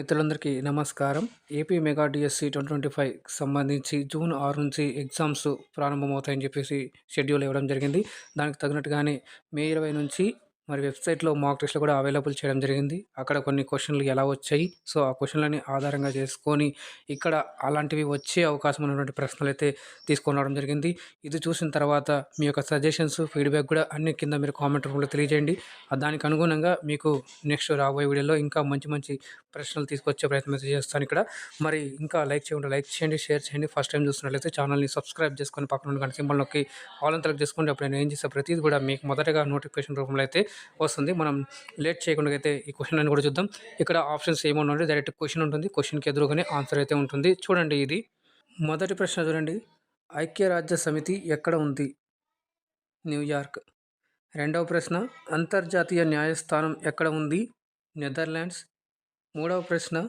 మిత్రులందరికీ నమస్కారం. AP mega DSC twenty twenty five సంబంధించి జూన్ ఆరు నుంచి ఎగ్జామ్స్ ప్రారంభమవుతాయని చెప్పేసి షెడ్యూల్ ఇవ్వడం జరిగింది. దానికి తగినట్టుగానే మే ఇరవై నుంచి మరి వెబ్సైట్లో మాక్ టెస్ట్లు కూడా అవైలబుల్ చేయడం జరిగింది. అక్కడ కొన్ని క్వశ్చన్లు ఎలా వచ్చాయి? సో ఆ క్వశ్చన్లని ఆధారంగా చేసుకొని ఇక్కడ అలాంటివి వచ్చే అవకాశం ఉన్నటువంటి ప్రశ్నలు అయితే తీసుకొని రావడం జరిగింది. ఇది చూసిన తర్వాత మీ యొక్క సజెషన్స్ ఫీడ్బ్యాక్ కూడా అన్ని కింద మీరు కామెంట్ రూపంలో తెలియజేయండి. దానికి అనుగుణంగా మీకు నెక్స్ట్ రాబోయే వీడియోలో ఇంకా మంచి మంచి ప్రశ్నలు తీసుకొచ్చే ప్రయత్నం అయితే చేస్తాను ఇక్కడ. మరి ఇంకా లైక్ చేయండి లైక్ చేయండి షేర్ చేయండి. ఫస్ట్ టైం చూస్తున్నట్లయితే ఛానల్ని సబ్స్క్రైబ్ చేసుకొని పక్కన ఉన్న సింబల్ నొక్కి ఆల్ అంతా చేసుకోండి అప్పుడు నేను ఏం చేసే ప్రతిదీ కూడా మీకు మొదటగా నోటిఫికేషన్ రూపంలో అయితే వస్తుంది. మనం లేట్ చేయకుండా అయితే ఈ క్వశ్చన్ అని కూడా చూద్దాం. ఇక్కడ ఆప్షన్స్ ఏమన్నా డైరెక్ట్ క్వశ్చన్ ఉంటుంది. క్వశ్చన్కి ఎదురుగానే ఆన్సర్ అయితే ఉంటుంది. చూడండి ఇది. మొదటి ప్రశ్న చూడండి. ఐక్యరాజ్య సమితి ఎక్కడ ఉంది? న్యూయార్క్ రెండవ ప్రశ్న అంతర్జాతీయ న్యాయస్థానం ఎక్కడ ఉంది? నెదర్లాండ్స్ మూడవ ప్రశ్న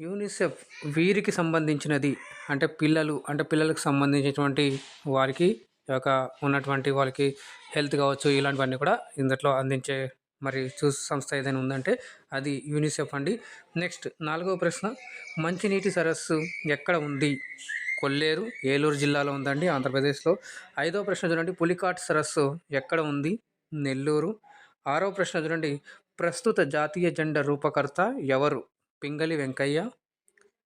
యూనిసెఫ్ వీరికి సంబంధించినది. అంటే పిల్లలు అంటే పిల్లలకు సంబంధించినటువంటి వారికి యొక్క ఉన్నటువంటి వాళ్ళకి హెల్త్ కావచ్చు ఇలాంటివన్నీ కూడా ఇందులో అందించే మరి చూ సంస్థ ఏదైనా ఉందంటే అది యూనిసెఫ్ అండి. నెక్స్ట్ నాలుగవ ప్రశ్న మంచినీటి సరస్సు ఎక్కడ ఉంది? కొల్లేరు ఏలూరు జిల్లాలో ఉందండి ఆంధ్రప్రదేశ్లో. ఐదవ ప్రశ్న చూడండి పులికాట్ సరస్సు ఎక్కడ ఉంది? నెల్లూరు. ఆరో ప్రశ్న చూడండి ప్రస్తుత జాతీయ జెండా రూపకర్త ఎవరు? పింగళి వెంకయ్య.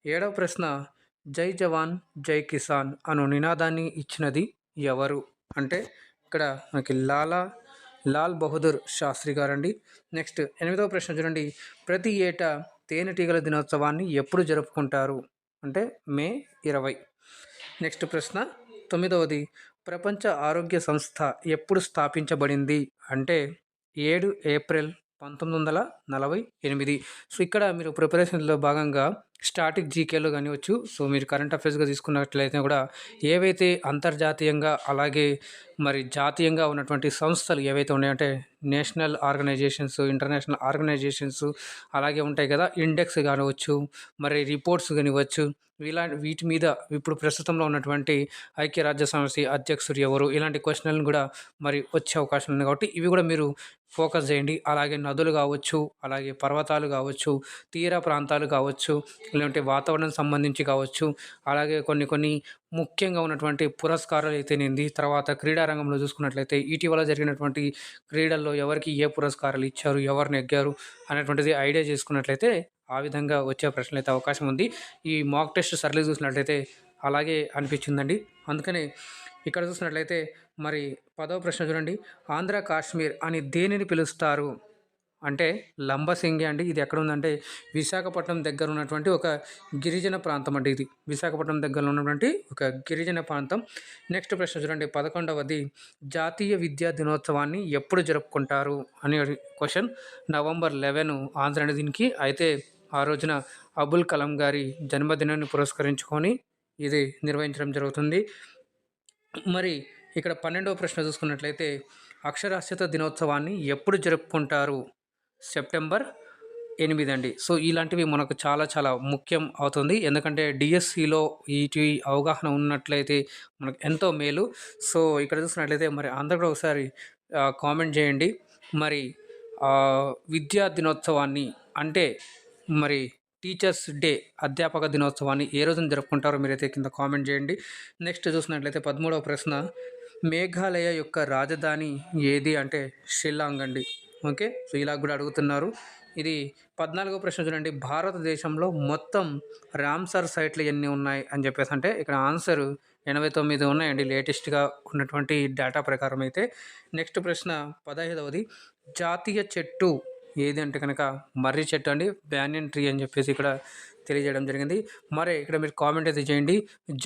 ఏడవ ప్రశ్న జై జవాన్ జై కిసాన్ అను నినాదాన్ని ఇచ్చినది ఎవరు? అంటే ఇక్కడ మనకి లాలా లాల్ బహదూర్ శాస్త్రి గారండి. నెక్స్ట్ ఎనిమిదవ ప్రశ్న చూడండి. ప్రతి ఏటా తేనెటీగల దినోత్సవాన్ని ఎప్పుడు జరుపుకుంటారు? అంటే మే ఇరవై. నెక్స్ట్ ప్రశ్న తొమ్మిదవది. ప్రపంచ ఆరోగ్య సంస్థ ఎప్పుడు స్థాపించబడింది? అంటే ఏడు ఏప్రిల్ పంతొమ్మిది వందల నలభై ఎనిమిది. సో ఇక్కడ మీరు ప్రిపరేషన్లో భాగంగా స్టాటిక్ జీకేలో కానివచ్చు సో మీరు కరెంట్ అఫైర్స్గా తీసుకున్నట్లయితే కూడా ఏవైతే అంతర్జాతీయంగా అలాగే మరి జాతీయంగా ఉన్నటువంటి సంస్థలు ఏవైతే ఉన్నాయంటే నేషనల్ ఆర్గనైజేషన్స్ ఇంటర్నేషనల్ ఆర్గనైజేషన్స్ అలాగే ఉంటాయి కదా ఇండెక్స్ కానివచ్చు మరి రిపోర్ట్స్ కానివచ్చు ఇలా వీటి మీద ఇప్పుడు ప్రస్తుతంలో ఉన్నటువంటి ఐక్యరాజ్య సమస్య అధ్యక్షుడు ఎవరు ఇలాంటి క్వశ్చన్లను కూడా మరి వచ్చే అవకాశం ఉంది కాబట్టి ఇవి కూడా మీరు ఫోకస్ చేయండి. అలాగే నదులు కావచ్చు అలాగే పర్వతాలు కావచ్చు తీర ప్రాంతాలు కావచ్చు లేదంటే వాతావరణం సంబంధించి కావచ్చు అలాగే కొన్ని కొన్ని ముఖ్యంగా ఉన్నటువంటి పురస్కారాలు అయితేనేది తర్వాత క్రీడా రంగంలో చూసుకున్నట్లయితే ఇటీవల జరిగినటువంటి క్రీడల్లో ఎవరికి ఏ పురస్కారాలు ఇచ్చారు ఎవరు నెగ్గారు అనేటువంటిది ఐడియా చేసుకున్నట్లయితే ఆ విధంగా వచ్చే ప్రశ్నలు అయితే అవకాశం ఉంది. ఈ మాక్ టెస్ట్ సర్లీ చూసినట్లయితే అలాగే అనిపించిందండి. అందుకనే ఇక్కడ చూసినట్లయితే మరి పదవ ప్రశ్న చూడండి. ఆంధ్ర కాశ్మీర్ అని దేనిని పిలుస్తారు? అంటే లంబసింగి అండి. ఇది ఎక్కడ ఉందంటే విశాఖపట్నం దగ్గర ఉన్నటువంటి ఒక గిరిజన ప్రాంతం అండి ఇది. విశాఖపట్నం దగ్గర ఉన్నటువంటి ఒక గిరిజన ప్రాంతం. నెక్స్ట్ ప్రశ్న చూడండి. పదకొండవది జాతీయ విద్యా దినోత్సవాన్ని ఎప్పుడు జరుపుకుంటారు అనే క్వశ్చన్. నవంబర్ లెవెన్ ఆంధ్ర దీనికి. అయితే ఆ రోజున అబుల్ కలాం గారి జన్మదినాన్ని పురస్కరించుకొని ఇది నిర్వహించడం జరుగుతుంది. మరి ఇక్కడ పన్నెండవ ప్రశ్న చూసుకున్నట్లయితే అక్షరాస్యత దినోత్సవాన్ని ఎప్పుడు జరుపుకుంటారు? సెప్టెంబర్ ఎనిమిది అండి సో ఇలాంటివి మనకు చాలా చాలా ముఖ్యం అవుతుంది. ఎందుకంటే డిఎస్సిలో వీటి అవగాహన ఉన్నట్లయితే మనకు ఎంతో మేలు. సో ఇక్కడ చూసినట్లయితే మరి అందరూ కూడా ఒకసారి కామెంట్ చేయండి. మరి విద్యా దినోత్సవాన్ని అంటే మరి టీచర్స్ డే అధ్యాపక దినోత్సవాన్ని ఏ రోజున జరుపుకుంటారో మీరైతే కింద కామెంట్ చేయండి. నెక్స్ట్ చూసినట్లయితే పదమూడవ ప్రశ్న మేఘాలయ యొక్క రాజధాని ఏది అంటే షిల్లాంగ్ అండి. ఓకే? సో ఇలా కూడా అడుగుతున్నారు. ఇది పద్నాలుగో ప్రశ్న చూడండి. భారతదేశంలో మొత్తం రామ్సర్ సైట్లు ఎన్ని ఉన్నాయి అని చెప్పేసి అంటే ఇక్కడ ఆన్సర్ ఎనభై తొమ్మిది ఉన్నాయండి లేటెస్ట్గా ఉన్నటువంటి డేటా ప్రకారం అయితే. నెక్స్ట్ ప్రశ్న పదహైదవది. జాతీయ చెట్టు ఏది అంటే కనుక మర్రి చెట్టు అండి బ్యానియన్ ట్రీ అని చెప్పేసి ఇక్కడ తెలియజేయడం జరిగింది. మరి ఇక్కడ మీరు కామెంట్ అయితే చేయండి.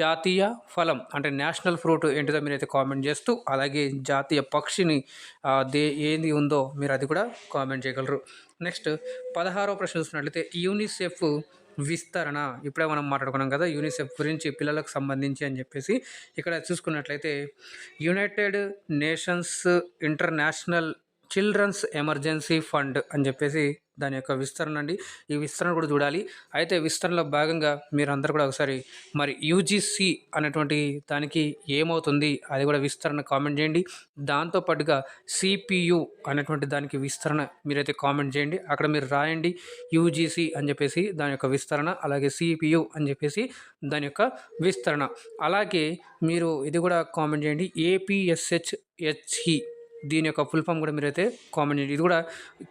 జాతీయ ఫలం అంటే నేషనల్ ఫ్రూట్ ఏంటిదో మీరు అయితే కామెంట్ చేస్తూ అలాగే జాతీయ పక్షిని దే ఏది ఉందో మీరు అది కూడా కామెంట్ చేయగలరు. నెక్స్ట్ పదహారవ ప్రశ్న చూసినట్లయితే యూనిసెఫ్ విస్తరణ. ఇప్పుడే మనం మాట్లాడుకున్నాం కదా యూనిసెఫ్ గురించి పిల్లలకు సంబంధించి అని చెప్పేసి. ఇక్కడ చూసుకున్నట్లయితే united nations international children's emergency fund అని చెప్పేసి దాని యొక్క విస్తరణ అండి. ఈ విస్తరణ కూడా చూడాలి. అయితే విస్తరణలో భాగంగా మీరు అందరు కూడా ఒకసారి మరి యూజీసీ అనేటువంటి దానికి ఏమవుతుంది అది కూడా విస్తరణ కామెంట్ చేయండి. దాంతోపాటుగా సిపియు అనేటువంటి దానికి విస్తరణ మీరైతే కామెంట్ చేయండి. అక్కడ మీరు రాయండి యూజీసీ అని చెప్పేసి దాని యొక్క విస్తరణ అలాగే సిపియు అని చెప్పేసి దాని యొక్క విస్తరణ. అలాగే మీరు ఇది కూడా కామెంట్ చేయండి. ఏపీఎస్హెచ్ హెచ్ఈ దీని యొక్క ఫుల్ ఫామ్ కూడా మీరైతే కామెంట్ చేయండి. ఇది కూడా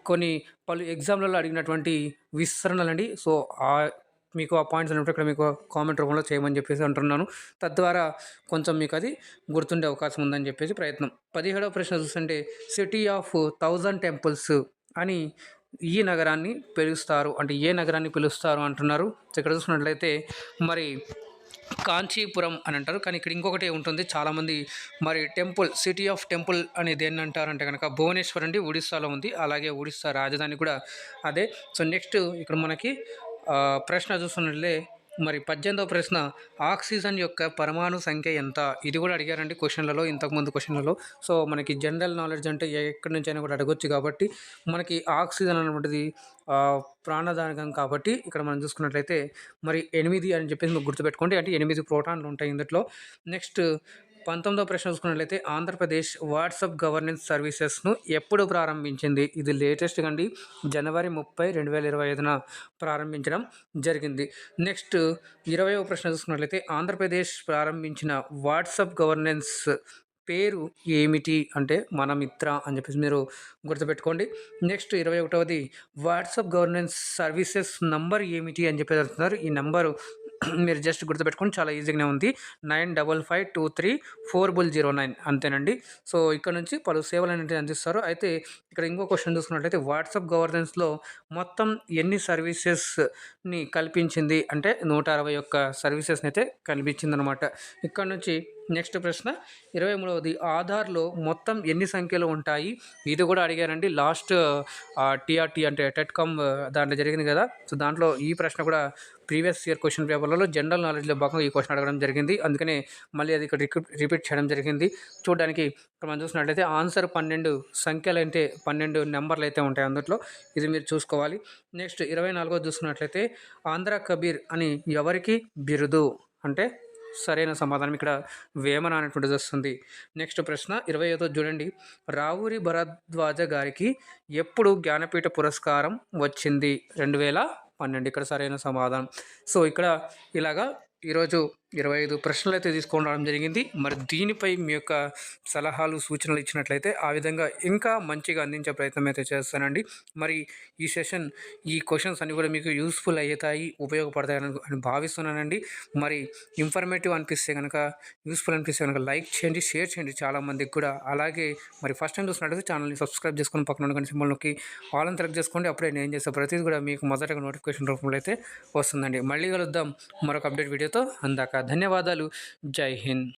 కొన్ని పలు ఎగ్జామ్లలో అడిగినటువంటి విస్తరణలండి సో ఆ మీకు ఆ పాయింట్స్ అనేవి ఇక్కడ మీకు కామెంట్ రూపంలో చేయమని చెప్పేసి అంటున్నాను. తద్వారా కొంచెం మీకు అది గుర్తుండే అవకాశం ఉందని చెప్పేసి ప్రయత్నం. పదిహేడవ ప్రశ్న చూస్తుంటే సిటీ ఆఫ్ థౌజండ్ టెంపుల్స్ అని ఈ నగరాన్ని పిలుస్తారు. అంటే ఏ నగరాన్ని పిలుస్తారు అంటున్నారు. ఇక్కడ చూసుకున్నట్లయితే మరి కాంచీపురం అని అంటారు. కానీ ఇక్కడ ఇంకొకటి ఉంటుంది. చాలామంది మరి టెంపుల్ సిటీ ఆఫ్ టెంపుల్ అని దేన్ని అంటారంటే కనుక భువనేశ్వర్ అండి ఒడిస్సాలో ఉంది. అలాగే ఒడిస్సా రాజధాని కూడా అదే. సో నెక్స్ట్ ఇక్కడ మనకి ప్రశ్న చూస్తున్నట్లే మరి పద్దెనిమిదవ ప్రశ్న ఆక్సిజన్ యొక్క పరమాణు సంఖ్య ఎంత? ఇది కూడా అడిగారండి క్వశ్చన్లలో ఇంతకుముందు క్వశ్చన్లలో. సో మనకి జనరల్ నాలెడ్జ్ అంటే ఎక్కడి నుంచి అయినా కూడా అడగొచ్చు కాబట్టి మనకి ఆక్సిజన్ అనేటువంటిది ప్రాణదానకం ప్రాణదాయకం కాబట్టి ఇక్కడ మనం చూసుకున్నట్లయితే మరి ఎనిమిది అని చెప్పేసి మీకు గుర్తుపెట్టుకోండి. అంటే ఎనిమిది ప్రోటాన్లు ఉంటాయి ఇందులో. నెక్స్ట్ పంతొమ్మిదవ ప్రశ్న చూసుకున్నట్లయితే ఆంధ్రప్రదేశ్ వాట్సాప్ గవర్నెన్స్ సర్వీసెస్ను ఎప్పుడు ప్రారంభించింది? ఇది లేటెస్ట్ అండి జనవరి ముప్పై రెండు వేల ఇరవై ఐదున ప్రారంభించడం జరిగింది. నెక్స్ట్ ఇరవైవ ప్రశ్న చూసుకున్నట్లయితే ఆంధ్రప్రదేశ్ ప్రారంభించిన వాట్సాప్ గవర్నెన్స్ పేరు ఏమిటి? అంటే మన మిత్ర అని చెప్పేసి మీరు గుర్తుపెట్టుకోండి. నెక్స్ట్ ఇరవై ఒకటవది వాట్సాప్ గవర్నెన్స్ సర్వీసెస్ నంబర్ ఏమిటి అని చెప్పేసి అంటున్నారు ఈ నంబరు మీరు జస్ట్ గుర్తుపెట్టుకోండి చాలా ఈజీగానే ఉంది. Nine double five two three four bull zero nine అంతేనండి. సో ఇక్కడ నుంచి పలు సేవలు అనేవి అందిస్తారు. అయితే ఇక్కడ ఇంకో క్వశ్చన్ చూసుకున్నట్లయితే వాట్సాప్ గవర్నెన్స్లో మొత్తం ఎన్ని సర్వీసెస్ని కల్పించింది? అంటే నూట అరవై ఒక్క సర్వీసెస్ని అయితే కల్పించింది అనమాట ఇక్కడ నుంచి నెక్స్ట్ ప్రశ్న. ఇరవై మూడవది ఆధార్లో మొత్తం ఎన్ని సంఖ్యలు ఉంటాయి? ఇది కూడా అడిగారండి. లాస్ట్ టీఆర్టీ అంటే టెట్కామ్ దాంట్లో జరిగింది కదా. సో దాంట్లో ఈ ప్రశ్న కూడా ప్రీవియస్ ఇయర్ క్వశ్చన్ పేపర్లలో జనరల్ నాలెడ్జ్లో భాగంగా ఈ క్వశ్చన్ అడగడం జరిగింది. అందుకనే మళ్ళీ అది ఇక్కడ రిపీట్ చేయడం జరిగింది. చూడడానికి ఇక్కడ మనం చూసినట్లయితే ఆన్సర్ పన్నెండు సంఖ్యలు అయితే పన్నెండు నెంబర్లు అయితే ఉంటాయి అందులో ఇది మీరు చూసుకోవాలి. నెక్స్ట్ ఇరవై నాలుగో చూసుకున్నట్లయితే ఆంధ్ర కబీర్ అని ఎవరికి బిరుదు? అంటే సరైన సమాధానం ఇక్కడ వేమన అనేటువంటిది వస్తుంది. నెక్స్ట్ ప్రశ్న ఇరవై ఐదో చూడండి. రావూరి భరద్వాజ గారికి ఎప్పుడు జ్ఞానపీఠ పురస్కారం వచ్చింది? రెండు వేల పన్నెండు. ఇక్కడ సరైన సమాధానం. సో ఇక్కడ ఇలాగా ఈరోజు ఇరవై ఐదు ప్రశ్నలు అయితే తీసుకొని రావడం జరిగింది. మరి దీనిపై మీ యొక్క సలహాలు సూచనలు ఇచ్చినట్లయితే ఆ విధంగా ఇంకా మంచిగా అందించే ప్రయత్నం అయితే చేస్తానండి. మరి ఈ సెషన్ ఈ క్వశ్చన్స్ అన్ని కూడా మీకు యూస్ఫుల్ అవుతాయి ఉపయోగపడతాయని అని భావిస్తున్నానండి. మరి ఇన్ఫర్మేటివ్ అనిపిస్తే కనుక యూస్ఫుల్ అనిపిస్తే కనుక లైక్ చేయండి షేర్ చేయండి చాలా మందికి కూడా. అలాగే మరి ఫస్ట్ టైం చూసినట్లయితే ఛానల్ని సబ్స్క్రైబ్ చేసుకొని పక్కన ఉన్న సింబల్ నొక్కి ఆల్ అని సెలెక్ట్ చేసుకోండి. అప్పుడే నేను చేసే ప్రతిదీ కూడా మీకు మొదటగా నోటిఫికేషన్ రూపంలో అయితే వస్తుందండి. మళ్ళీ కలుద్దాం. మరొక అప్డేట్ వీడియో వీడియోతో అందాక ధన్యవాదాలు. జై హింద్.